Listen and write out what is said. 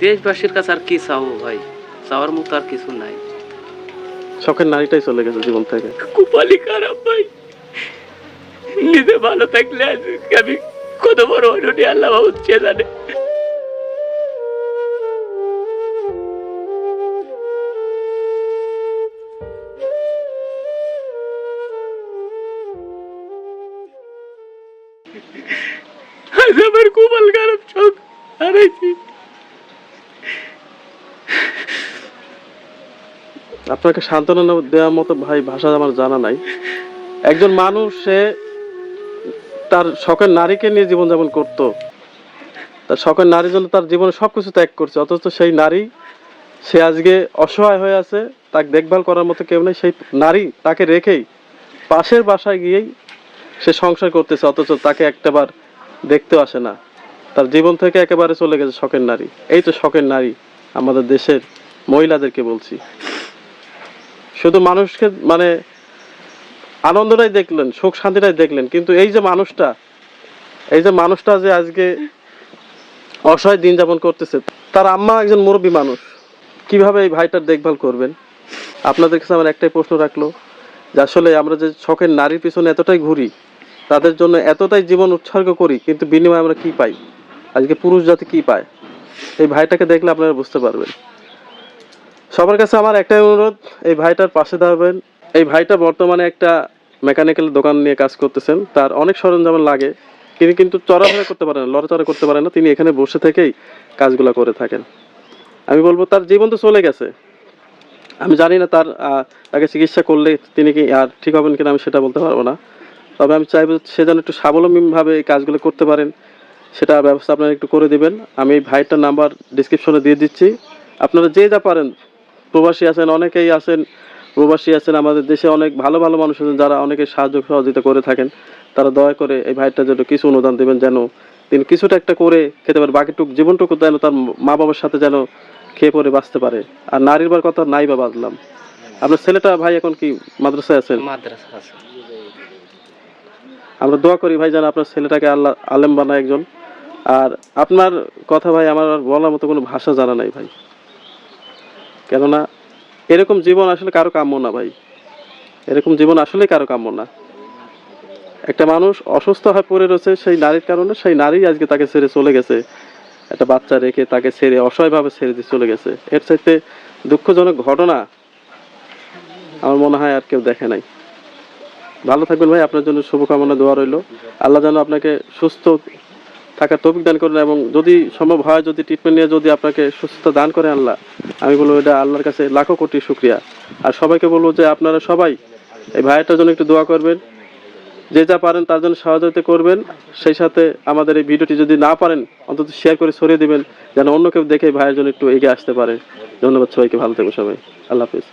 দেশবাসীর কাছে আর কি চাও ভাই? চাওয়ার মতো আর কিছু নাই। শখের নারীটাই চলে গেছে জীবন থেকে। কুপালি খারাপ ভাই। নিজে ভালো থাকলে আজকে আমি কত বড় হইনি আল্লাহ বাবু চেয়ে জানে। আজ আমার কুপাল খারাপ চোখ হারাইছি। আপনাকে সান্ত্বনা দেওয়ার মতো ভাই ভাষা আমার জানা নাই। একজন মানুষ, সে তার শখের নারীকে নিয়ে জীবনযাপন করতো। তার শখের নারীর জন্য তার জীবনে সবকিছু ত্যাগ করছে, অথচ সেই নারী, সে আজকে অসহায় হয়ে আছে, তাকে দেখভাল করার মতো কেউ নেই। সেই নারী তাকে রেখেই, পাশের বাসায় গিয়েই সে সংসার করতেছে, অথচ তাকে একটাবার দেখতেও আসে না। তার জীবন থেকে একেবারে চলে গেছে শখের নারী। এই তো শখের নারী আমাদের দেশের মহিলাদেরকে বলছি। শুধু মানুষকে মানে আনন্দটাই দেখলেন, সুখ শান্তিটাই দেখলেন, কিন্তু এই যে মানুষটা, এই যে মানুষটা যে আজকে অসহায় দিন যাপন করতেছে, তার আম্মা একজন মুরব্বী মানুষ, কীভাবে এই ভাইটার দেখভাল করবেন? আপনাদের কাছে আমার একটাই প্রশ্ন রাখল, যে আসলে আমরা যে শখের নারীর পিছনে এতটাই ঘুরি, তাদের জন্য এতটাই জীবন উৎসর্গ করি, কিন্তু বিনিময়ে আমরা কি পাই? আজকে পুরুষ জাতি কি পায়? এই ভাইটাকে দেখলে আপনারা বুঝতে পারবেন। সবার কাছে আমার একটাই অনুরোধ, এই ভাইটার পাশে দাঁড়াবেন। এই ভাইটা বর্তমানে একটা মেকানিক্যাল দোকান নিয়ে কাজ করতেছেন। তার অনেক সরঞ্জাম লাগে। তিনি কিন্তু চড়াফেরা করতে পারেন না, লড়াচড়া করতে পারেন না। তিনি এখানে বসে থেকেই কাজগুলো করে থাকেন। আমি বলব, তার জীবন তো চলে গেছে। আমি জানি না তার তাকে চিকিৎসা করলে তিনি কি আর ঠিক হবেন কিনা আমি সেটা বলতে পারব না। তবে আমি চাইব সে যেন একটু স্বাবলম্বীভাবে এই কাজগুলো করতে পারেন। সেটা ব্যবস্থা আপনারা একটু করে দিবেন। আমি ভাইটার নাম্বার ডিসক্রিপশনে দিয়ে দিচ্ছি। আপনারা যে যা পারেন প্রবাসী আছেন অনেকেই আছেন প্রবাসী আছেন আমাদের দেশে অনেক ভালো ভালো মানুষ আছেন যারা অনেকে সাহায্য সহযোগিতা করে থাকেন। তারা দয়া করে এই ভাইটার জন্য কিছু অনুদান দেবেন যেন তিনি কিছুটা একটা করে খেতে পারে বাকিটুকু জীবনটুকু যেন তার মা বাবার সাথে যেন খেয়ে পরে বাঁচতে পারে। আর নারীর বার কথা নাই বা বাঁধলাম আপনার ছেলেটা ভাই এখন কি মাদ্রাসায় আছেন? আমরা দোয়া করি ভাই যেন আপনার ছেলেটাকে আল্লাহ আলেম বানায় একজন। আর আপনার কথা ভাই আমার বলার মতো কোনো ভাষা জানা নাই ভাই। কেননা এরকম জীবন আসলে কারও কাম্য না ভাই। এরকম জীবন আসলে কারও কাম্য না। একটা মানুষ অসুস্থ হয়ে পড়ে রয়েছে সেই নারীর কারণে সেই নারী আজকে তাকে ছেড়ে চলে গেছে। একটা বাচ্চা রেখে তাকে ছেড়ে অসহায়ভাবে ছেড়ে দিয়ে চলে গেছে। এর চাইতে দুঃখজনক ঘটনা আমার মনে হয় আর কেউ দেখে নাই। ভালো থাকবেন ভাই, আপনার জন্য শুভকামনা, দোয়া রইল। আল্লাহ যেন আপনাকে সুস্থ থাকার তৌফিক দান করেন এবং যদি সম্ভব হয়, যদি ট্রিটমেন্ট নিয়ে যদি আপনাকে সুস্থতা দান করে আল্লাহ, আমি বলব এটা আল্লাহর কাছে লাখো কোটি শুক্রিয়া। আর সবাইকে বলব যে আপনারা সবাই এই ভাইয়েরটার জন্য একটু দোয়া করবেন। যে যা পারেন তার জন্য সহযোগিতা করবেন। সেই সাথে আমাদের এই ভিডিওটি যদি না পারেন, অন্তত শেয়ার করে ছড়িয়ে দিবেন, যেন অন্য কেউ দেখে ভাইয়ের জন্য একটু এগিয়ে আসতে পারে। ধন্যবাদ সবাইকে, ভালো থেকো সবাই। আল্লাহ হাফিজ।